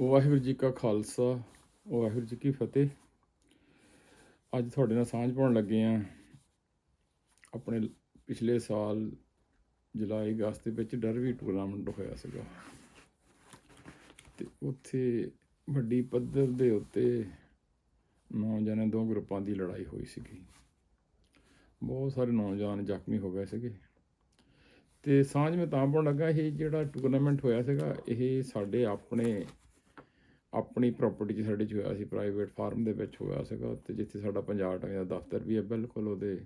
ਵਾਹਿਗੁਰੂ ਜੀ ਕਾ ਖਾਲਸਾ, ਵਾਹਿਗੁਰੂ ਜੀ ਕੀ ਫਤਿਹ। ਅੱਜ ਤੁਹਾਡੇ ਨਾਲ ਸਾਂਝ ਪਾਉਣ ਲੱਗੇ ਆ ਆਪਣੇ ਪਿਛਲੇ ਸਾਲ ਜੁਲਾਈ ਅਗਸਤ ਦੇ ਵਿੱਚ ਡਰਵੀ ਟੂਰਨਾਮੈਂਟ ਹੋਇਆ ਸੀਗਾ। ਤੇ ਉੱਥੇ ਵੱਡੀ ਪੱਧਰ ਦੇ ਉੱਤੇ ਨੌਜਵਾਨਾਂ ਦੋ ਗਰੁੱਪਾਂ ਦੀ ਲੜਾਈ ਹੋਈ ਸੀਗੀ। ਬਹੁਤ ਸਾਰੇ ਨੌਜਵਾਨ ਜ਼ਖਮੀ ਹੋ ਗਏ ਸੀਗੇ। ਤੇ ਸਾਂਝ ਮੈਂ ਤਾਂ ਪਾਉਣ ਲੱਗਾ, ਇਹ ਜਿਹੜਾ ਟੂਰਨਾਮੈਂਟ ਹੋਇਆ ਸੀਗਾ, ਇਹ ਸਾਡੇ ਆਪਣੇ ਆਪਣੀ ਪ੍ਰਾਪਰਟੀ 'ਚ ਸਾਡੇ 'ਚ ਹੋਇਆ ਸੀ ਪ੍ਰਾਈਵੇਟ ਫਾਰਮ ਦੇ ਵਿੱਚ ਹੋਇਆ ਸੀਗਾ, ਤੇ ਜਿੱਥੇ ਸਾਡਾ ਪੰਜਾਬ ਟਾਈਮ ਦਾ ਦਫ਼ਤਰ ਵੀ ਹੈ, ਬਿਲਕੁਲ ਉਹਦੇ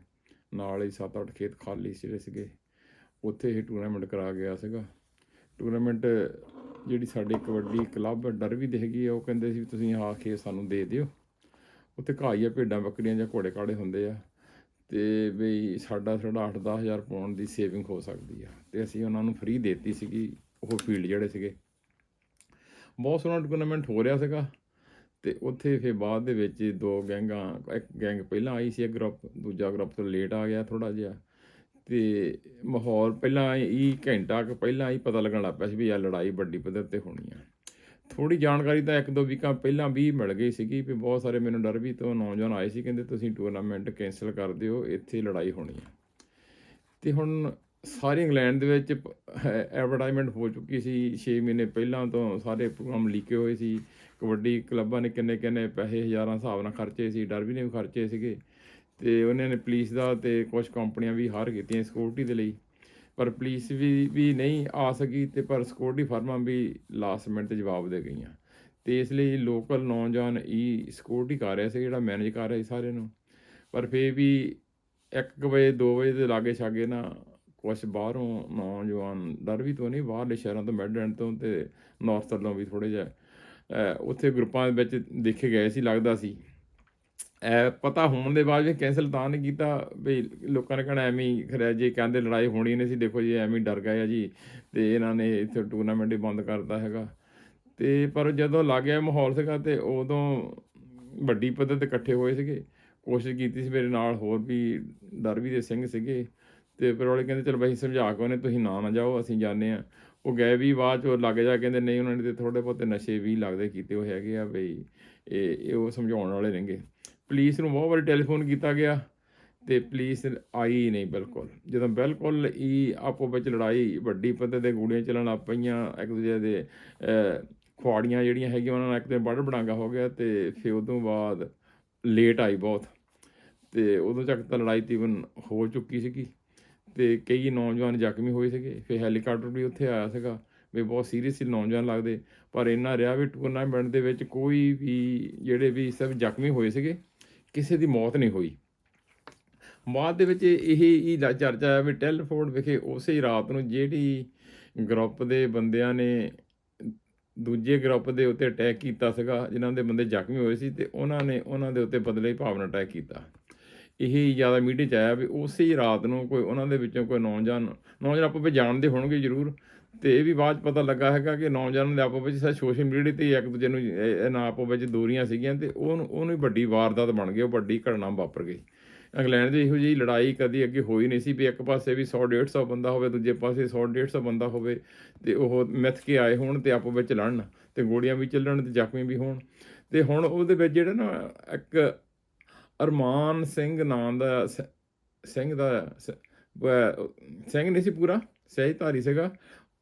ਨਾਲ ਹੀ 7-8 ਖੇਤ ਖਾਲੀ ਜਿਹੜੇ ਸੀਗੇ। ਉੱਥੇ ਇਹ ਟੂਰਨਾਮੈਂਟ ਕਰਾ ਗਿਆ ਸੀਗਾ। ਟੂਰਨਾਮੈਂਟ ਜਿਹੜੀ ਸਾਡੀ ਕਬੱਡੀ ਕਲੱਬ ਡਰਵੀ ਦੇ ਹੈਗੀ ਆ, ਉਹ ਕਹਿੰਦੇ ਸੀ ਵੀ ਤੁਸੀਂ ਆਹ ਖੇਤ ਸਾਨੂੰ ਦੇ ਦਿਓ। ਉੱਥੇ ਘਾਈਆ ਭੇਡਾਂ ਬੱਕਰੀਆਂ ਜਾਂ ਘੋੜੇ ਕਾੜੇ ਹੁੰਦੇ ਆ। ਤੇ ਵੀ ਸਾਡਾ ਸਾਡਾ 8-10000 ਪਾਉਣ ਦੀ ਸੇਵਿੰਗ ਹੋ ਸਕਦੀ ਆ। ਤੇ ਅਸੀਂ ਉਹਨਾਂ ਨੂੰ ਫ੍ਰੀ ਦੇਤੀ ਸੀਗੀ, ਉਹ ਫੀਲਡ ਜਿਹੜੇ ਸੀਗੇ। ਬਹੁਤ ਸੋਹਣਾ ਟੂਰਨਾਮੈਂਟ ਹੋ ਰਿਹਾ ਸੀਗਾ ਤੇ ਉੱਥੇ ਫਿਰ ਬਾਅਦ ਦੇ ਵਿੱਚ ਦੋ ਗੈਂਗਾਂ, ਇੱਕ ਗੈਂਗ ਪਹਿਲਾਂ ਆਈ ਸੀ ਇੱਕ ਗਰੁੱਪ ਦੂਜਾ ਗਰੁੱਪ ਤੋਂ ਲੇਟ ਆ ਗਿਆ ਥੋੜਾ ਜਿਹਾ ਤੇ ਮਾਹੌਲ ਪਹਿਲਾਂ ਹੀ ਘੰਟਾ ਕੁ ਪਹਿਲਾਂ ਹੀ ਪਤਾ ਲੱਗਣ ਲੱਗ ਪਿਆ ਸੀ ਵੀ ਇਹ ਲੜਾਈ ਵੱਡੀ ਪੱਧਰ ਤੇ ਹੋਣੀ ਆ। ਥੋੜੀ ਜਾਣਕਾਰੀ ਤਾਂ ਇੱਕ ਦੋ ਵੀਕਾਂ ਪਹਿਲਾਂ ਵੀ ਮਿਲ ਗਈ ਸੀਗੀ ਵੀ ਬਹੁਤ ਸਾਰੇ ਮੈਨੂੰ ਡਰ ਵੀ ਤੋਂ ਨੌਜਵਾਨ ਆਏ ਸੀ, ਕਹਿੰਦੇ ਤੁਸੀਂ ਟੂਰਨਾਮੈਂਟ ਕੈਨਸਲ ਕਰ ਦਿਓ, ਇੱਥੇ ਲੜਾਈ ਹੋਣੀ ਆ। ਤੇ ਹੁਣ ਸਾਰੇ ਇੰਗਲੈਂਡ ਦੇ ਵਿੱਚ ਐਡਵਰਟਾਈਜ਼ਮੈਂਟ ਹੋ ਚੁੱਕੀ ਸੀ। 6 ਮਹੀਨੇ ਪਹਿਲਾਂ ਤੋਂ ਸਾਰੇ ਪ੍ਰੋਗਰਾਮ ਲੀਕੇ ਹੋਏ ਸੀ। ਕਬੱਡੀ ਕਲੱਬਾਂ ਨੇ ਕਿੰਨੇ ਕਿੰਨੇ ਪੈਸੇ, ਹਜ਼ਾਰਾਂ ਹਿਸਾਬ ਨਾਲ ਖਰਚੇ ਸੀ। ਡਰਬੀ ਨੇ ਵੀ ਖਰਚੇ ਸੀਗੇ। ਤੇ ਉਹਨਾਂ ਨੇ ਪੁਲਿਸ ਦਾ ਤੇ ਕੁਝ ਕੰਪਨੀਆਂ ਵੀ ਹਾਰ ਕੀਤੀਆਂ ਸਿਕਿਉਰਿਟੀ ਦੇ ਲਈ। ਪਰ ਪੁਲਿਸ ਵੀ ਵੀ ਨਹੀਂ ਆ ਸਕੀ ਤੇ ਪਰ ਸਿਕਿਉਰਿਟੀ ਫਰਮਾਂ ਵੀ ਲਾਸਟ ਮਿੰਟ ਤੇ ਜਵਾਬ ਦੇ ਗਈਆਂ। ਤੇ ਇਸ ਲਈ ਲੋਕਲ ਨੌਜਵਾਨ ਹੀ ਸਿਕਿਉਰਿਟੀ ਕਰ ਰਿਹਾ ਸੀ, ਜਿਹੜਾ ਮੈਨੇਜ ਕਰ ਰਿਹਾ ਸੀ ਸਾਰੇ ਨੂੰ। ਪਰ ਫੇਰ ਵੀ 1 ਵਜੇ 2 ਵਜੇ ਦੇ ਲਾਗੇ ਛਾਗੇ ਨਾ ਕੁਛ ਬਾਹਰੋਂ ਨੌਜਵਾਨ ਡਰ ਤੋਂ ਨਹੀਂ, ਬਾਹਰਲੇ ਸ਼ਹਿਰਾਂ ਤੋਂ ਮੈਡਲੈਂਡ ਤੋਂ ਤੇ ਨਾਰਥ ਤੋਂ ਵੀ ਥੋੜੇ ਜਿਹਾ ਉੱਥੇ ਗਰੁੱਪਾਂ ਦੇ ਵਿੱਚ ਦੇਖੇ ਗਏ ਸੀ, ਲੱਗਦਾ ਸੀ। ਇਹ ਪਤਾ ਹੋਣ ਦੇ ਬਾਅਦ ਵੀ ਕੈਂਸਲ ਤਾਂ ਨਹੀਂ ਕੀਤਾ ਵੀ ਲੋਕਾਂ ਨੇ ਕਹਿਣਾ ਐਵੇਂ ਹੀ ਖਰਿਆ ਜੇ, ਕਹਿੰਦੇ ਲੜਾਈ ਹੋਣੀ ਨਹੀਂ ਸੀ, ਦੇਖੋ ਜੀ ਐਵੇਂ ਹੀ ਡਰ ਗਏ ਆ ਜੀ ਤੇ ਇਹਨਾਂ ਨੇ ਇੱਥੇ ਟੂਰਨਾਮੈਂਟ ਹੀ ਬੰਦ ਕਰਤਾ ਹੈਗਾ। ਤੇ ਪਰ ਜਦੋਂ ਲੱਗ ਗਿਆ ਮਾਹੌਲ ਸੀਗਾ ਤੇ ਉਦੋਂ ਵੱਡੀ ਪੱਧਰ ਤੇ ਇਕੱਠੇ ਹੋਏ ਸੀਗੇ, ਕੋਸ਼ਿਸ਼ ਕੀਤੀ ਸੀ ਮੇਰੇ ਨਾਲ ਹੋਰ ਵੀ ਡਰਵੀ ਦੇ ਸਿੰਘ ਸੀਗੇ। ਤੇ ਫਿਰ ਵਾਲੇ ਕਹਿੰਦੇ, ਚਲ ਬਈ ਸਮਝਾ ਕੇ ਉਹਨੇ, ਤੁਸੀਂ ਨਾ ਨਾ ਜਾਓ, ਅਸੀਂ ਜਾਂਦੇ ਆ ਉਹ ਗਏ ਵੀ ਬਾਅਦ 'ਚੋਂ ਲੱਗ ਜਾ, ਕਹਿੰਦੇ, ਨਹੀਂ, ਉਹਨਾਂ ਨੇ ਤੇ ਥੋੜੇ ਬਹੁਤੇ ਨਸ਼ੇ ਵੀ ਲੱਗਦੇ ਕੀਤੇ ਹੋਏ ਹੈਗੇ ਆ, ਬਈ ਇਹ ਇਹ ਉਹ ਸਮਝਾਉਣ ਵਾਲੇ ਨੇਗੇ। ਪੁਲਿਸ ਨੂੰ ਬਹੁਤ ਵਾਰੀ ਟੈਲੀਫੋਨ ਕੀਤਾ ਗਿਆ ਤੇ ਪੁਲਿਸ ਆਈ ਨਹੀਂ ਬਿਲਕੁਲ। ਜਦੋਂ ਬਿਲਕੁਲ ਹੀ ਆਪੋ ਵਿੱਚ ਲੜਾਈ, ਵੱਡੀ ਪੱਧਰ ਤੇ ਗੋਲੀਆਂ ਚੱਲਣ ਲੱਗ ਪਈਆਂ, ਇੱਕ ਦੂਜੇ ਦੇ ਖੁਆੜੀਆਂ ਜਿਹੜੀਆਂ ਹੈਗੀਆਂ, ਉਹਨਾਂ ਨਾਲ ਇੱਕ ਤੇ ਬੜ ਬੜਾਂਗਾ ਹੋ ਗਿਆ ਤੇ ਫਿਰ ਉਦੋਂ ਬਾਅਦ ਲੇਟ ਆਈ ਬਹੁਤ। ਤੇ ਉਦੋਂ ਤੱਕ ਤਾਂ ਲੜਾਈ ਤੀਵਨ ਹੋ ਚੁੱਕੀ ਸੀਗੀ। ਤੇ ਕਈ ਨੌਜਵਾਨ ਜ਼ਖਮੀ ਹੋਏ ਸੀਗੇ, ਫਿਰ ਹੈਲੀਕਾਪਟਰ ਵੀ ਉੱਥੇ ਆਇਆ ਸੀਗਾ, ਵੀ ਬਹੁਤ ਸੀਰੀਅਸ ਸੀ, ਨੌਜਵਾਨ ਲੱਗਦੇ, ਪਰ ਇੰਨਾ ਰਿਹਾ ਵੀ ਟੂਰਨਾਮੈਂਟ ਦੇ ਵਿੱਚ ਕੋਈ ਵੀ ਜਿਹੜੇ ਵੀ ਸਭ ਜ਼ਖਮੀ ਹੋਏ ਸੀਗੇ, ਕਿਸੇ ਦੀ ਮੌਤ ਨਹੀਂ ਹੋਈ। ਬਾਅਦ ਦੇ ਵਿੱਚ ਇਹ ਹੀ ਚਰਚਾ ਆ ਵੀ ਟੈਲਫੋਰਡ ਵਿਖੇ ਉਸੇ ਹੀ ਰਾਤ ਨੂੰ ਜਿਹੜੀ ਗਰੁੱਪ ਦੇ ਬੰਦਿਆਂ ਨੇ ਦੂਜੇ ਗਰੁੱਪ ਦੇ ਉੱਤੇ ਅਟੈਕ ਕੀਤਾ ਸੀਗਾ, ਜਿਨ੍ਹਾਂ ਦੇ ਬੰਦੇ ਜ਼ਖਮੀ ਹੋਏ ਸੀ, ਤੇ ਉਹਨਾਂ ਨੇ ਉਹਨਾਂ ਦੇ ਉੱਤੇ ਬਦਲੇ ਭਾਵਨਾ ਅਟੈਕ ਕੀਤਾ। ਇਹ ਜ਼ਿਆਦਾ ਮੀਡੀਆ 'ਚ ਆਇਆ ਵੀ ਉਸੇ ਹੀ ਰਾਤ ਨੂੰ ਕੋਈ ਉਹਨਾਂ ਦੇ ਵਿੱਚੋਂ ਕੋਈ ਨੌਜਵਾਨ ਨੌਜਵਾਨ ਆਪੋ ਵਿੱਚ ਜਾਣਦੇ ਹੋਣਗੇ ਜ਼ਰੂਰ। ਤੇ ਇਹ ਵੀ ਬਾਅਦ 'ਚ ਪਤਾ ਲੱਗਾ ਹੈਗਾ ਕਿ ਨੌਜਵਾਨਾਂ ਦੇ ਆਪੋ ਵਿੱਚ ਸੋਸ਼ਲ ਮੀਡੀਆ ਤੇ ਇੱਕ ਦੂਜੇ ਨੂੰ ਇਹਨਾਂ ਆਪੋ ਵਿੱਚ ਦੂਰੀਆਂ ਸੀਗੀਆਂ ਤੇ ਉਹਨੂੰ ਉਹਨੂੰ ਵੱਡੀ ਵਾਰਦਾਤ ਬਣ ਗਈ, ਉਹ ਵੱਡੀ ਘਟਨਾ ਵਾਪਰ ਗਈ। ਇੰਗਲੈਂਡ 'ਚ ਇਹੋ ਜਿਹੀ ਲੜਾਈ ਕਦੀ ਅੱਗੇ ਹੋਈ ਨਹੀਂ ਸੀ ਵੀ ਇੱਕ ਪਾਸੇ ਵੀ 100 150 ਬੰਦਾ ਹੋਵੇ, ਦੂਜੇ ਪਾਸੇ 100 150 ਬੰਦਾ ਹੋਵੇ ਤੇ ਉਹ ਮਿੱਥ ਕੇ ਆਏ ਹੋਣ ਤੇ ਆਪੋ ਵਿੱਚ ਲੜਨ ਤੇ ਗੋਲੀਆਂ ਵੀ ਚੱਲਣ ਤੇ ਜ਼ਖਮੀ ਵੀ ਹੋਣ। ਤੇ ਹੁਣ ਉਹਦੇ ਵਿੱਚ ਜਿਹੜਾ ਨਾ ਇੱਕ ਅਰਮਾਨ ਸਿੰਘ ਨਾਂ ਦਾ ਸ- ਸਿੰਘ ਦਾ ਸ- ਵ- ਸਿੰਘ ਨਹੀਂ ਸੀ ਪੂਰਾ, ਸਹਿਜਧਾਰੀ ਸੀਗਾ।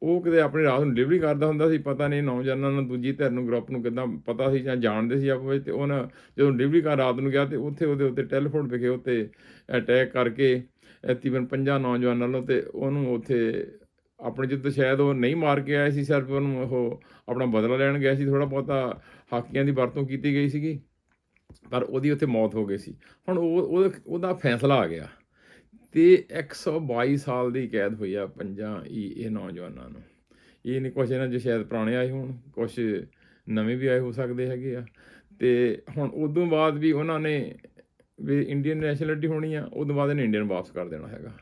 ਉਹ ਕਿਤੇ ਆਪਣੀ ਰਾਤ ਨੂੰ ਡਿਲੀਵਰੀ ਕਰਦਾ ਹੁੰਦਾ ਸੀ, ਪਤਾ ਨਹੀਂ ਨੌਜਵਾਨਾਂ ਨੂੰ ਦੂਜੀ ਧਿਰ ਨੂੰ ਗਰੁੱਪ ਨੂੰ ਕਿਦਾਂ ਪਤਾ ਸੀ ਜਾਂ ਜਾਣਦੇ ਸੀ ਆਪੋ ਵਿੱਚ, ਤੇ ਉਹਨਾਂ ਜਦੋਂ ਡਿਲੀਵਰੀ ਕਰ ਰਾਤ ਨੂੰ ਗਿਆ ਤੇ ਉੱਥੇ ਉਹਦੇ ਉੱਤੇ ਟੈਲੀਫੋਨ ਵਿਖੇ ਉੱਤੇ ਅਟੈਕ ਕਰਕੇ ਤਕਰੀਬਨ 50 ਨੌਜਵਾਨਾਂ ਨੂੰ ਤੇ ਉਹਨੂੰ ਉੱਥੇ ਆਪਣੇ ਜਿੱਦ ਸ਼ਾਇਦ ਉਹ ਨਹੀਂ ਮਾਰ ਕੇ ਆਇਆ ਸੀ, ਸਿਰਫ ਉਹਨੂੰ ਉਹ ਆਪਣਾ ਬਦਲਾ ਲੈਣ ਗਿਆ ਸੀ ਥੋੜਾ ਬਹੁਤਾ ਹਾਕੀਆਂ ਦੀ ਵਰਤੋਂ ਕੀਤੀ ਗਈ ਸੀਗੀ। ਪਰ ਉਹਦੀ ਉੱਥੇ ਮੌਤ ਹੋ ਗਈ ਸੀ। ਹੁਣ ਉਹ ਉਹਦਾ- ਫੈਸਲਾ ਆ ਗਿਆ ਤੇ 122 ਸਾਲ ਦੀ ਕੈਦ ਹੋਈ ਆ ਪੰਜਾਂ ਹੀ ਇਹ ਨੌਜਵਾਨਾਂ ਨੂੰ। ਇਹ ਨਹੀਂ ਕੁਛ ਇਹਨਾਂ 'ਚ ਸ਼ਾਇਦ ਪੁਰਾਣੇ ਆਏ ਹੋਣ ਕੁਛ ਨਵੇਂ ਵੀ ਆਏ ਹੋ ਸਕਦੇ ਹੈਗੇ ਆ। ਤੇ ਹੁਣ ਉਦੋਂ ਬਾਅਦ ਵੀ ਉਹਨਾਂ ਨੇ ਵੀ ਇੰਡੀਅਨ ਨੈਸ਼ਨੈਲਿਟੀ ਹੋਣੀ ਆ ਉਦੋਂ ਬਾਅਦ ਇਹਨੇ ਇੰਡੀਅਨ ਵਾਪਸ ਕਰ ਦੇਣਾ ਹੈਗਾ।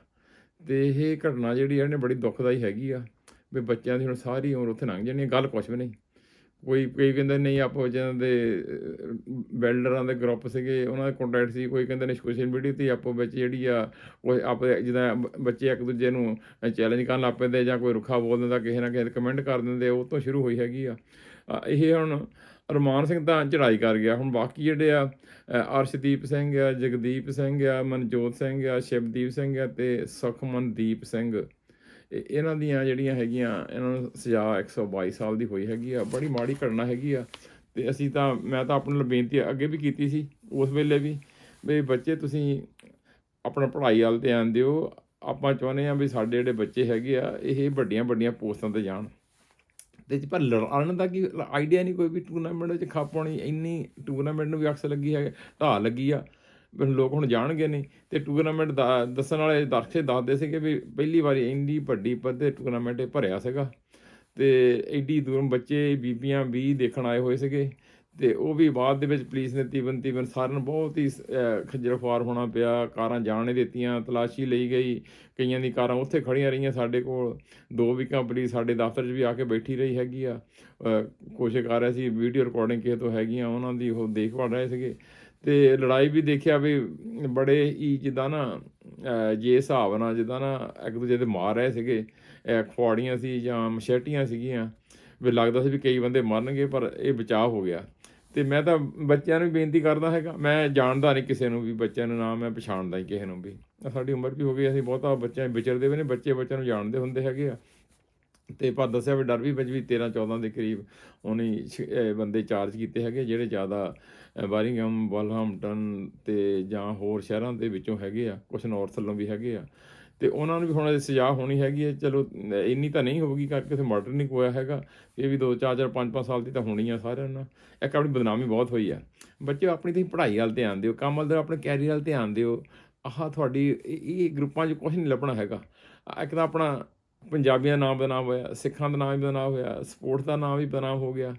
ਤੇ ਇਹ ਘਟਨਾ ਜਿਹੜੀ ਆ ਇਹਨੇ ਬੜੀ ਦੁੱਖਦਾਈ ਹੈਗੀ ਆ। ਵੀ ਬੱਚਿਆਂ ਦੀ ਹੁਣ ਸਾਰੀ ਉਮਰ ਉੱਥੇ ਲੰਘ ਜਾਣੀ ਆ, ਗੱਲ ਕੁਛ ਵੀ ਨਹੀਂ। ਕੋਈ ਕੋਈ ਕਹਿੰਦੇ ਨਹੀਂ ਆਪੋ ਜਿਹਨਾਂ ਦੇ ਬਿਲਡਰਾਂ ਦੇ ਗਰੁੱਪ ਸੀਗੇ, ਉਹਨਾਂ ਦੇ ਕੰਟੈਕਟ ਸੀ, ਕੋਈ ਕਹਿੰਦੇ ਨੇ ਸੋਸ਼ਲ ਮੀਡੀਆ ਤੇ ਆਪੋ ਵਿੱਚ ਜਿਹੜੀ ਆ, ਕੋਈ ਆਪ ਜਿਹਦਾ ਬੱਚੇ ਇੱਕ ਦੂਜੇ ਨੂੰ ਚੈਲੰਜ ਕਰਨ ਲੱਗ ਪੈਂਦੇ ਜਾਂ ਕੋਈ ਰੁੱਖਾ ਬੋਲ ਦਿੰਦਾ, ਕਿਸੇ ਨਾ ਕਿਸੇ ਕਮੈਂਟ ਕਰ ਦਿੰਦੇ, ਉਹ ਤੋਂ ਸ਼ੁਰੂ ਹੋਈ ਹੈਗੀ ਆ। ਇਹ ਹੁਣ ਰਮਾਨ ਸਿੰਘ ਤਾਂ ਚੜਾਈ ਕਰ ਗਿਆ, ਹੁਣ ਬਾਕੀ ਜਿਹੜੇ ਆ ਅਰਸ਼ਦੀਪ ਸਿੰਘ ਆ, ਜਗਦੀਪ ਸਿੰਘ ਆ, ਮਨਜੋਤ ਸਿੰਘ ਆ, ਸ਼ਿਵਦੀਪ ਸਿੰਘ ਆ ਤੇ ਸੁਖਮਨਦੀਪ ਸਿੰਘ। ਇਹਨਾਂ ਦੀਆਂ ਜਿਹੜੀਆਂ ਹੈਗੀਆਂ, ਇਹਨਾਂ ਨੂੰ ਸਜ਼ਾ 122 ਸਾਲ ਦੀ ਹੋਈ ਹੈਗੀ ਆ, ਬੜੀ ਮਾੜੀ ਘਟਨਾ ਹੈਗੀ ਆ। ਤੇ ਅਸੀਂ ਤਾਂ, ਮੈਂ ਤਾਂ ਆਪਣੇ ਲਈ ਬੇਨਤੀ ਅੱਗੇ ਵੀ ਕੀਤੀ ਸੀ, ਉਸ ਵੇਲੇ ਵੀ ਵੀ ਬੱਚੇ ਤੁਸੀਂ ਆਪਣਾ ਪੜ੍ਹਾਈ ਵੱਲ ਧਿਆਨ ਦਿਓ। ਆਪਾਂ ਚਾਹੁੰਦੇ ਆ ਵੀ ਸਾਡੇ ਜਿਹੜੇ ਬੱਚੇ ਹੈਗੇ ਆ, ਇਹ ਵੱਡੀਆਂ ਵੱਡੀਆਂ ਪੋਸਟਾਂ ਤੇ ਜਾਣ। ਤੇ ਪਰ ਲੜਨ ਦਾ ਕੀ ਆਈਡੀਆ ਨਹੀਂ ਕੋਈ ਵੀ ਟੂਰਨਾਮੈਂਟ ਵਿੱਚ ਖੱਪ ਪਾਉਣੀ ਇੰਨੀ ਟੂਰਨਾਮੈਂਟ ਨੂੰ ਵੀ ਅਕਸ ਲੱਗੀ ਹੈ, ਢਾਹ ਲੱਗੀ ਆ। ਲੋਕ ਹੁਣ ਜਾਣਗੇ ਨਹੀਂ ਤੇ ਟੂਰਨਾਮੈਂਟ ਦਾ ਦੱਸਣ ਵਾਲੇ ਦਰਸ਼ਕ ਦੱਸਦੇ ਸੀਗੇ ਵੀ ਪਹਿਲੀ ਵਾਰੀ ਇੰਨੀ ਵੱਡੀ ਪੱਧਰ ਟੂਰਨਾਮੈਂਟ ਇਹ ਭਰਿਆ ਸੀਗਾ ਤੇ ਐਡੀ ਦੂਰੋਂ ਬੱਚੇ ਬੀਬੀਆਂ ਵੀ ਦੇਖਣ ਆਏ ਹੋਏ ਸੀਗੇ ਤੇ ਉਹ ਵੀ ਬਾਅਦ ਦੇ ਵਿੱਚ ਪੁਲਿਸ ਨੇ ਤੀਵਨ ਤੀਵਨ ਸਾਰਿਆਂ ਨੂੰ ਬਹੁਤ ਹੀ ਅਹ, ਖੱਜਲ ਖੁਆਰ ਹੋਣਾ ਪਿਆ ਕਾਰਾਂ ਜਾਣ ਨਹੀਂ ਦਿੱਤੀਆਂ ਤਲਾਸ਼ੀ ਲਈ ਗਈ ਕਈਆਂ ਦੀ ਕਾਰਾਂ ਉੱਥੇ ਖੜੀਆਂ ਰਹੀਆਂ ਸਾਡੇ ਕੋਲ ਦੋ ਵੀਕਾਂ ਪੁਲਿਸ ਸਾਡੇ ਦਫ਼ਤਰ 'ਚ ਵੀ ਆ ਕੇ ਬੈਠੀ ਰਹੀ ਹੈਗੀ ਆ ਕੋਸ਼ਿਸ਼ ਕਰ ਰਹੇ ਸੀ ਵੀਡੀਓ ਰਿਕਾਰਡਿੰਗ ਕਿਸੇ ਤੋਂ ਹੈਗੀਆਂ ਉਹਨਾਂ ਦੀ ਉਹ ਦੇਖਭਾਲ ਰਹੇ ਸੀਗੇ ਤੇ ਲੜਾਈ ਵੀ ਦੇਖਿਆ ਵੀ ਬੜੇ ਹੀ ਜਿੱਦਾਂ ਨਾ ਜੇ ਹਿਸਾਬ ਨਾਲ ਜਿੱਦਾਂ ਨਾ ਇੱਕ ਦੂਜੇ ਦੇ ਮਾਰ ਰਹੇ ਸੀਗੇ ਅਹ, ਖੁਆੜੀਆਂ ਸੀ ਜਾਂ ਮਸ਼ੇਟੀਆਂ ਸੀਗੀਆਂ ਵੀ ਲੱਗਦਾ ਸੀ ਵੀ ਕਈ ਬੰਦੇ ਮਰਨਗੇ ਪਰ ਇਹ ਬਚਾਅ ਹੋ ਗਿਆ। ਤੇ ਮੈਂ ਤਾਂ ਬੱਚਿਆਂ ਨੂੰ ਵੀ ਬੇਨਤੀ ਕਰਦਾ ਹੈਗਾ ਮੈਂ ਜਾਣਦਾ ਨਹੀਂ ਕਿਸੇ ਨੂੰ ਵੀ ਬੱਚਿਆਂ ਨੂੰ ਨਾ ਮੈਂ ਪਛਾਣਦਾ ਹੀ ਕਿਸੇ ਨੂੰ ਵੀ। ਸਾਡੀ ਉਮਰ ਵੀ ਹੋ ਗਈ ਅਸੀਂ ਬਹੁਤਾ ਬੱਚਿਆਂ ਵਿਚਰਦੇ ਵੀ ਨੇ ਬੱਚੇ ਬੱਚਿਆਂ ਨੂੰ ਜਾਣਦੇ ਹੁੰਦੇ ਹੈਗੇ ਆ। ਤੇ ਪਰ ਦੱਸਿਆ ਵੀ ਡਰ ਵੀ ਵਿੱਚ ਵੀ 13 14 ਦੇ ਕਰੀਬ ਉਹਨੇ ਛ- ਬੰਦੇ ਚਾਰਜ ਕੀਤੇ ਹੈਗੇ ਜਿਹੜੇ ਜ਼ਿਆਦਾ ਬਾਰਿੰਗਹਮ ਵਲਹਮਟਨ ਤੇ ਜਾਂ ਹੋਰ ਸ਼ਹਿਰਾਂ ਦੇ ਵਿੱਚੋਂ ਹੈਗੇ ਆ ਕੁਝ ਨਾਰਥ ਵੱਲੋਂ ਵੀ ਹੈਗੇ ਆ। ਤੇ ਉਹਨਾਂ ਨੂੰ ਵੀ ਹੁਣ ਸਜ਼ਾ ਹੋਣੀ ਹੈਗੀ ਹੈ ਚਲੋ ਇੰਨੀ ਤਾਂ ਨਹੀਂ ਹੋਊਗੀ ਕਿ ਕਿਸੇ ਮਰਡਰ ਨਹੀਂ ਕੋਇਆ ਹੈਗਾ। ਇਹ ਵੀ 2 4 4 5 5 ਸਾਲ ਦੀ ਤਾਂ ਹੋਣੀ ਆ ਸਾਰਿਆਂ ਨਾਲ ਇੱਕ ਆਪਣੀ ਬਦਨਾਮੀ ਬਹੁਤ ਹੋਈ ਆ। ਬੱਚੇ ਆਪਣੀ ਤੁਸੀਂ ਪੜ੍ਹਾਈ ਵੱਲ ਧਿਆਨ ਦਿਓ ਕੰਮ ਵੱਲ ਦਿਓ, ਆਪਣੇ ਕੈਰੀਅਰ ਵੱਲ ਧਿਆਨ ਦਿਓ। ਆਹ ਤੁਹਾਡੀ ਇਹ ਗਰੁੱਪਾਂ 'ਚ ਕੁਝ ਨਹੀਂ ਲੱਭਣਾ ਹੈਗਾ। ਇੱਕ ਤਾਂ ਆਪਣਾ ਪੰਜਾਬੀਆਂ ਦਾ ਨਾਮ ਬਦਨਾਮ ਹੋਇਆ, ਸਿੱਖਾਂ ਦਾ ਨਾਮ ਵੀ ਬਦਨਾਮ ਹੋਇਆ, ਸਪੋਰਟਸ ਦਾ ਨਾਮ ਵੀ ਬਦਨਾਮ ਹੋ ਗਿਆ।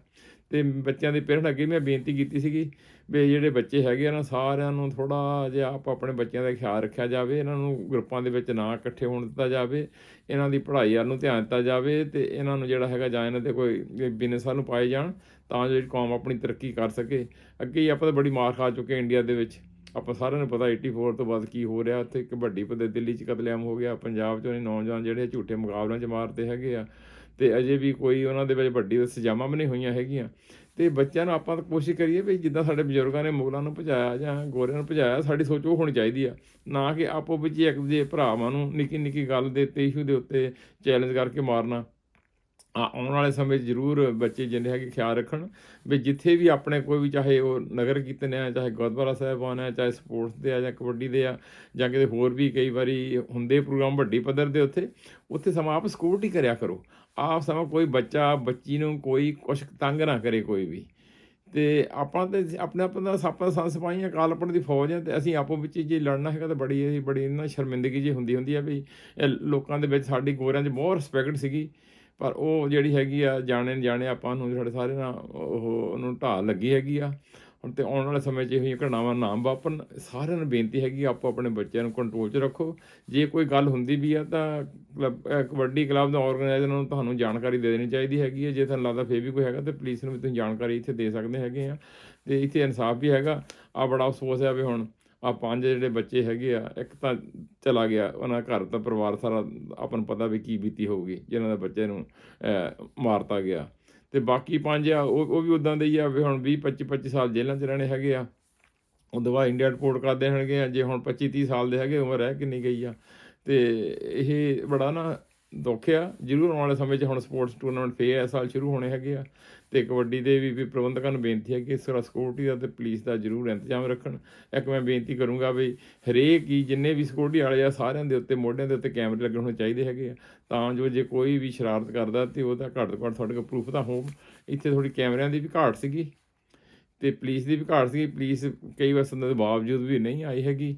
ਤੇ ਬੱਚਿਆਂ ਦੇ ਪੇਰੈਂਟ ਅੱਗੇ ਮੈਂ ਬੇਨਤੀ ਕੀਤੀ ਸੀਗੀ ਵੀ ਜਿਹੜੇ ਬੱਚੇ ਹੈਗੇ ਆ ਨਾ, ਸਾਰਿਆਂ ਨੂੰ ਥੋੜਾ ਜਿਹਾ ਆਪ ਆਪਣੇ ਬੱਚਿਆਂ ਦਾ ਖਿਆਲ ਰੱਖਿਆ ਜਾਵੇ, ਇਹਨਾਂ ਨੂੰ ਗਰੁੱਪਾਂ ਦੇ ਵਿੱਚ ਨਾ ਇਕੱਠੇ ਹੋਣ ਦਿੱਤਾ ਜਾਵੇ, ਇਹਨਾਂ ਦੀ ਪੜ੍ਹਾਈ ਵੱਲ ਨੂੰ ਧਿਆਨ ਦਿੱਤਾ ਜਾਵੇ ਤੇ ਇਹਨਾਂ ਨੂੰ ਜਿਹੜਾ ਹੈਗਾ ਜਾਂ ਇਹਨਾਂ ਦੇ ਕੋਈ ਬਿਜ਼ਨਸ ਵੱਲ ਨੂੰ ਪਾਏ ਜਾਣ ਤਾਂ ਜੋ ਜਿਹੜੀ ਕੌਮ ਆਪਣੀ ਤਰੱਕੀ ਕਰ ਸਕੇ। ਅੱਗੇ ਹੀ ਆਪਾਂ ਤਾਂ ਬੜੀ ਮਾਰ ਖਾ ਚੁੱਕੇ ਇੰਡੀਆ ਦੇ ਵਿੱਚ। ਆਪਾਂ ਸਾਰਿਆਂ ਨੂੰ ਪਤਾ 84 ਤੋਂ ਬਾਅਦ ਕੀ ਹੋ ਰਿਹਾ, ਉੱਥੇ ਇੱਕ ਵੱਡੀ ਪੱਧਰ ਦਿੱਲੀ 'ਚ ਕਤਲੇਆਮ ਹੋ ਗਿਆ, ਪੰਜਾਬ 'ਚ ਉਹਨੇ ਨੌਜਵਾਨ ਜਿਹੜੇ ਝੂਠੇ ਮੁਕਾਬਲਿਆਂ 'ਚ ਮਾਰਦੇ ਹੈਗੇ ਆ, ਤੇ ਅਜੇ ਵੀ ਕੋਈ ਉਹਨਾਂ ਦੇ ਵਿੱਚ ਵੱਡੀ ਸਜ਼ਾਵਾਂ ਵੀ ਨਹੀਂ ਹੋਈਆਂ ਹੈਗੀਆਂ। ਤੇ ਬੱਚਿਆਂ ਨੂੰ ਆਪਾਂ ਤਾਂ ਕੋਸ਼ਿਸ਼ ਕਰੀਏ ਵੀ ਜਿੱਦਾਂ ਸਾਡੇ ਬਜ਼ੁਰਗਾਂ ਨੇ ਮੁਗਲਾਂ ਨੂੰ ਭਜਾਇਆ ਜਾਂ ਗੋਰਿਆਂ ਨੂੰ ਭਜਾਇਆ, ਸਾਡੀ ਸੋਚ ਉਹ ਹੋਣੀ ਚਾਹੀਦੀ ਆ, ਨਾ ਕਿ ਆਪੋ ਵਿੱਚ ਇੱਕ ਦੂਜੇ ਭਰਾਵਾਂ ਨੂੰ ਨਿੱਕੀ ਨਿੱਕੀ ਗੱਲ ਦੇ ਉੱਤੇ ਇਸ਼ੂ ਦੇ ਉੱਤੇ ਚੈਲੰਜ ਕਰਕੇ ਮਾਰਨਾ। ਆਉਣ ਵਾਲੇ ਸਮੇਂ 'ਚ ਜ਼ਰੂਰ ਬੱਚੇ ਜਿੰਨੇ ਹੈਗੇ ਖਿਆਲ ਰੱਖਣ ਵੀ ਜਿੱਥੇ ਵੀ ਆਪਣੇ ਕੋਈ ਵੀ ਚਾਹੇ ਉਹ ਨਗਰ ਕੀਰਤਨ ਆ, ਚਾਹੇ ਗੁਰਦੁਆਰਾ ਸਾਹਿਬਾਨ ਆ ਚਾਹੇ ਸਪੋਰਟਸ ਦੇ ਆ ਜਾਂ ਕਬੱਡੀ ਦੇ ਆ ਜਾਂ ਕਿਤੇ ਹੋਰ ਵੀ ਕਈ ਵਾਰੀ ਹੁੰਦੇ ਪ੍ਰੋਗਰਾਮ ਵੱਡੀ ਪੱਧਰ ਦੇ ਉੱਥੇ ਉੱਥੇ ਸਮਾਂ ਆਪ ਸਿਕਿਉਰਿਟੀ ਕਰਿਆ ਕਰੋ। ਆਪ ਸਮਾਂ ਕੋਈ ਬੱਚਾ, ਬੱਚੀ ਨੂੰ ਕੋਈ ਕੁਛ ਤੰਗ ਨਾ ਕਰੇ ਕੋਈ ਵੀ। ਤੇ ਆਪਾਂ ਤੇ ਆਪਣੇ ਆਪ ਦਾ ਸਾਪਾ ਸੰਸ ਸਿਪਾਹੀਆਂ ਕਾਲਪਣ ਦੀ ਫੌਜ ਹੈ ਤੇ ਅਸੀਂ ਆਪੋ ਵਿੱਚ ਹੀ ਜੇ ਲੜਨਾ ਹੈਗਾ ਤਾਂ ਬੜੀ ਇਹ, ਬੜੀ ਨਾ ਸ਼ਰਮਿੰਦਗੀ ਜੀ ਹੁੰਦੀ ਹੁੰਦੀ ਆ ਵੀ ਇਹ ਲੋਕਾਂ ਦੇ ਵਿੱਚ ਸਾਡੀ ਗੋਰਿਆਂ 'ਚ ਬਹੁਤ ਰਿਸਪੈਕਟ ਸੀਗੀ। ਪਰ ਉਹ ਜਿਹੜੀ ਹੈਗੀ ਆ, ਜਾਣੇ ਨ ਜਾਣੇ ਆਪਾਂ ਨੂੰ ਸਾਡੇ ਸਾਰੇ ਨਾਲ ਉਹ ਉਹਨੂੰ ਢਾਹ ਲੱਗੀ ਹੈਗੀ ਆ। ਹੁਣ ਤੇ ਆਉਣ ਵਾਲੇ ਸਮੇਂ 'ਚ ਇਹੋ ਜਿਹੀਆਂ ਘਟਨਾਵਾਂ ਨਾ ਵਾਪਰਨ। ਸਾਰਿਆਂ ਨੂੰ ਬੇਨਤੀ ਹੈਗੀ ਆਪੋ ਆਪਣੇ ਬੱਚਿਆਂ ਨੂੰ ਕੰਟਰੋਲ 'ਚ ਰੱਖੋ। ਜੇ ਕੋਈ ਗੱਲ ਹੁੰਦੀ ਵੀ ਆ ਤਾਂ ਕਲੱਬ ਕਬੱਡੀ ਕਲੱਬ ਦਾ ਆਰਗੇਨਾਈਜ਼ਰ ਨੂੰ ਤੁਹਾਨੂੰ ਜਾਣਕਾਰੀ ਦੇ ਦੇਣੀ ਚਾਹੀਦੀ ਹੈਗੀ ਹੈ ਜੇ ਤੁਹਾਨੂੰ ਲੱਗਦਾ ਫੇਰ ਵੀ ਕੋਈ ਹੈਗਾ ਤੇ ਪੁਲਿਸ ਨੂੰ ਵੀ ਤੁਸੀਂ ਜਾਣਕਾਰੀ ਇੱਥੇ ਦੇ ਸਕਦੇ ਹੈਗੇ ਆ। ਤੇ ਇੱਥੇ ਇਨਸਾਫ ਵੀ ਹੈਗਾ। ਆ ਬੜਾ ਅਫਸੋਸ ਹੈ ਵੀ ਹੁਣ ਆ ਪੰਜ ਜਿਹੜੇ ਬੱਚੇ ਹੈਗੇ ਆ, ਇੱਕ ਤਾਂ ਚਲਾ ਗਿਆ, ਉਹਨਾਂ ਘਰ ਦਾ ਪਰਿਵਾਰ ਸਾਰਾ ਆਪਾਂ ਨੂੰ ਪਤਾ ਵੀ ਕੀ ਬੀਤੀ ਹੋਊਗੀ, ਜਿਹਨਾਂ ਦਾ ਬੱਚੇ ਨੂੰ ਮਾਰਤਾ ਗਿਆ। ਤੇ ਬਾਕੀ ਪੰਜ ਆ, ਉਹ ਵੀ ਉਦਾਂ ਦੇ ਹੀ ਆ ਵੀ ਹੁਣ 20 25 25 ਸਾਲ ਜੇਲ੍ਹਾਂ 'ਚ ਰਹਿਣੇ ਹੈਗੇ ਆ। ਉਹ ਬਾਅਦ ਇੰਡੀਆ ਰਿਪੋਰਟ ਕਰਦੇ ਹੋਣਗੇ, ਜੇ ਹੁਣ 25 30 ਸਾਲ ਦੇ ਹੈਗੇ, ਉਮਰ ਹੈ ਕਿੰਨੀ ਗਈ ਆ। ਤੇ ਇਹ ਬੜਾ ਨਾ ਦੁੱਖ ਆ ਜ਼ਰੂਰ ਆਉਣ ਵਾਲੇ ਸਮੇਂ 'ਚ ਹੁਣ ਸਪੋਰਟਸ ਟੂਰਨਾਮੈਂਟ ਫੇਰ ਇਸ ਸਾਲ ਸ਼ੁਰੂ ਹੋਣੇ ਹੈਗੇ ਆ ਤੇ ਕਬੱਡੀ ਦੇ ਵੀ ਵੀ ਪ੍ਰਬੰਧਕਾਂ ਨੂੰ ਬੇਨਤੀ ਹੈ ਕਿ ਇਸ ਤਰ੍ਹਾਂ ਸਿਕਿਉਰਿਟੀ ਦਾ ਤੇ ਪੁਲਿਸ ਦਾ ਜ਼ਰੂਰ ਇੰਤਜ਼ਾਮ ਰੱਖਣ। ਇੱਕ ਮੈਂ ਬੇਨਤੀ ਕਰੂੰਗਾ ਵੀ ਹਰੇਕ ਹੀ ਜਿੰਨੇ ਵੀ ਸਿਕਿਉਰਿਟੀ ਵਾਲੇ ਆ, ਸਾਰਿਆਂ ਦੇ ਉੱਤੇ, ਮੋਢਿਆਂ ਦੇ ਉੱਤੇ ਕੈਮਰੇ ਲੱਗੇ ਹੋਣੇ ਚਾਹੀਦੇ ਹੈਗੇ ਆ। ਤਾਂ ਜੋ ਜੇ ਕੋਈ ਵੀ ਸ਼ਰਾਰਤ ਕਰਦਾ ਤੇ ਉਹਦਾ ਘੱਟ ਤੋਂ ਘੱਟ ਤੁਹਾਡੇ ਕੋਲ ਪ੍ਰੂਫ ਤਾਂ ਹੋਣ ਇੱਥੇ ਥੋੜੀ ਕੈਮਰਿਆਂ ਦੀ ਵੀ ਘਾਟ ਸੀਗੀ ਤੇ ਪੁਲਿਸ ਦੀ ਵੀ ਘਾਟ ਸੀਗੀ। ਪੁਲਿਸ ਕਈ ਵਾਰ ਸੰਦ ਦੇ ਬਾਵਜੂਦ ਵੀ ਨਹੀਂ ਆਈ ਹੈਗੀ।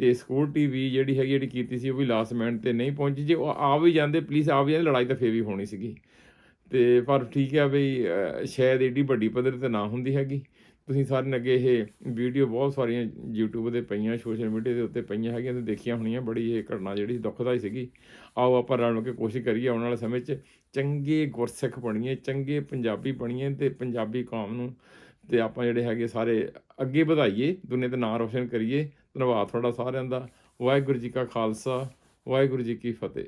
ਤੇ ਸਿਕਿਉਰਿਟੀ ਵੀ ਜਿਹੜੀ ਹੈਗੀ ਜਿਹੜੀ ਕੀਤੀ ਸੀ ਉਹ ਵੀ ਲਾਸਟ ਮਿੰਟ ਤੇ ਨਹੀਂ ਪਹੁੰਚੀ। ਜੇ ਉਹ ਆ ਵੀ ਜਾਂਦੇ ਪੁਲਿਸ ਆ ਵੀ ਜਾਂਦੇ, ਲੜਾਈ ਤਾਂ ਫੇਰ ਵੀ ਹੋਣੀ ਸੀਗੀ। ਤੇ ਪਰ ਠੀਕ ਹੈ ਬਈ ਸ਼ਾਇਦ ਏਡੀ ਵੱਡੀ ਪੱਧਰ ਤੇ ਨਾ ਹੁੰਦੀ ਹੈਗੀ। ਤੁਸੀਂ ਸਾਰਿਆਂ ਨੇ ਅੱਗੇ ਇਹ ਵੀਡੀਓ ਬਹੁਤ ਸਾਰੀਆਂ YouTube 'ਤੇ ਪਈਆਂ ਸੋਸ਼ਲ ਮੀਡੀਆ ਦੇ ਉੱਤੇ ਪਈਆਂ ਹੈਗੀਆਂ ਤੇ ਦੇਖੀਆਂ ਹੋਣੀਆਂ। ਬੜੀ ਇਹ ਘਟਨਾ ਜਿਹੜੀ ਦੁੱਖਦਾਈ ਸੀਗੀ। ਆਓ ਆਪਾਂ ਰਲ ਮਿਲ ਕੇ ਕੋਸ਼ਿਸ਼ ਕਰੀਏ ਆਉਣ ਵਾਲੇ ਸਮੇਂ 'ਚ ਚੰਗੇ ਗੁਰਸਿੱਖ ਬਣੀਏ, ਚੰਗੇ ਪੰਜਾਬੀ ਬਣੀਏ ਤੇ ਪੰਜਾਬੀ ਕੌਮ ਨੂੰ ਤੇ ਆਪਾਂ ਜਿਹੜੇ ਹੈਗੇ ਸਾਰੇ ਅੱਗੇ ਵਧਾਈਏ, ਦੁਨੀਆ ਦਾ ਨਾਂ ਰੋਸ਼ਨ ਕਰੀਏ। ਧੰਨਵਾਦ ਤੁਹਾਡਾ ਸਾਰਿਆਂ ਦਾ। ਵਾਹਿਗੁਰੂ ਜੀ ਕਾ ਖਾਲਸਾ ਵਾਹਿਗੁਰੂ ਜੀ ਕੀ ਫਤਿਹ।